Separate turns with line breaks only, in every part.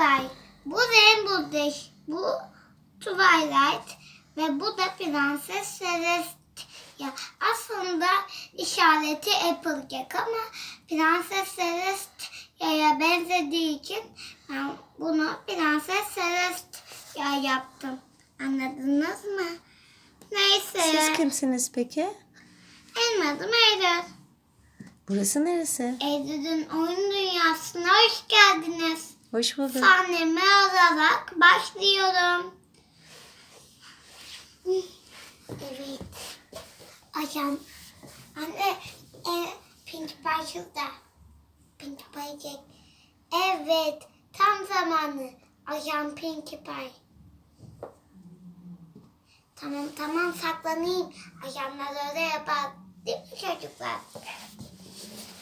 Pie. Bu Rainbow Dash. Bu Twilight. Ve bu da Prenses Celestia. Aslında işareti Applejack ama Prenses Celestia'ya benzediği için ben bunu Prenses Celestia yaptım. Anladınız mı? Neyse.
Siz kimsiniz peki?
Benim adım Eylül.
Burası neresi?
Eylül'ün oyun dünyasına hoş geldiniz.
Hoş bulduk.
Sahnemi alarak başlıyorum. Evet. Ajan. Anne. E, Pinkie Pie şurada. Pinkie. Evet. Tam zamanı. Ajan Pinkie Pie. Tamam tamam saklanayım. Ajanlar öyle yapar. Değil mi çocuklar?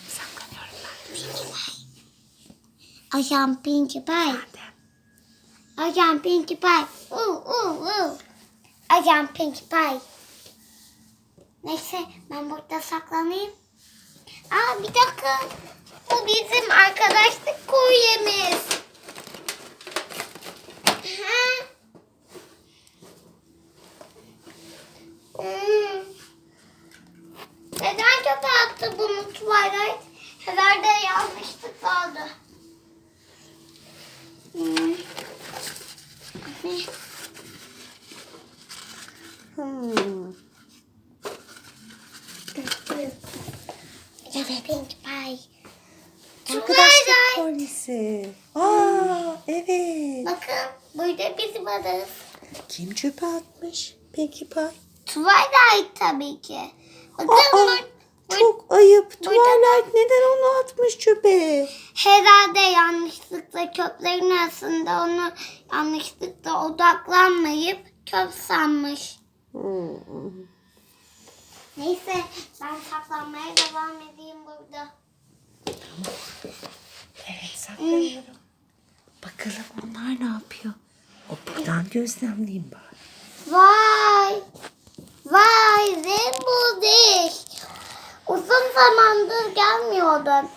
Saklanıyorum ben.
Pinkie Pie. Ajan Pinkie Pie.
de.
Ajan Pinkie Pie. Uh, uh, uh. Ajan Pinkie Pie. Neyse ben burada saklanayım. Aa bir dakika. Bu bizim arkadaşlık kolyemiz. Ha. Hmm. Neden çöpe attı bunu Twilight? Herhalde yanlışlık oldu. Ne?
Hmm.
Pinkie Pie.
Arkadaşlık polisi. Aa evet.
Bakın burada bizim adımız.
Kim çöpe atmış? Peki Pie.
Twilight tabii ki. Bakın
Aa,
bur-
çok ayıp. Twilight neden onu atmış çöpe?
herhalde yanlışlıkla çöplerin arasında onu yanlışlıkla odaklanmayıp çöp sanmış.
Hmm.
Neyse ben saklanmaya devam edeyim burada.
Evet saklanıyorum. Bakalım onlar ne yapıyor? O buradan gözlemleyeyim bari.
Vay Rainbow Dash. Uzun zamandır gelmiyordun.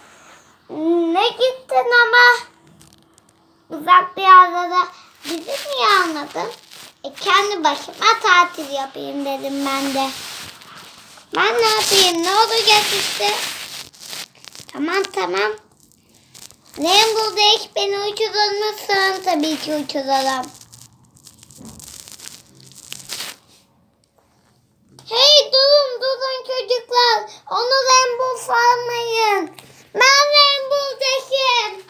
Ne gittin ama? Uzak bir yerlere bizi niye anladın? E kendi başıma tatil yapayım dedim ben de. Ben ne yapayım? Ne olacak işte? Tamam tamam. Rainbow Dash beni uçurur musun? Tabii ki uçururum. Onu ben bulsamayın. Ben ben buldayım.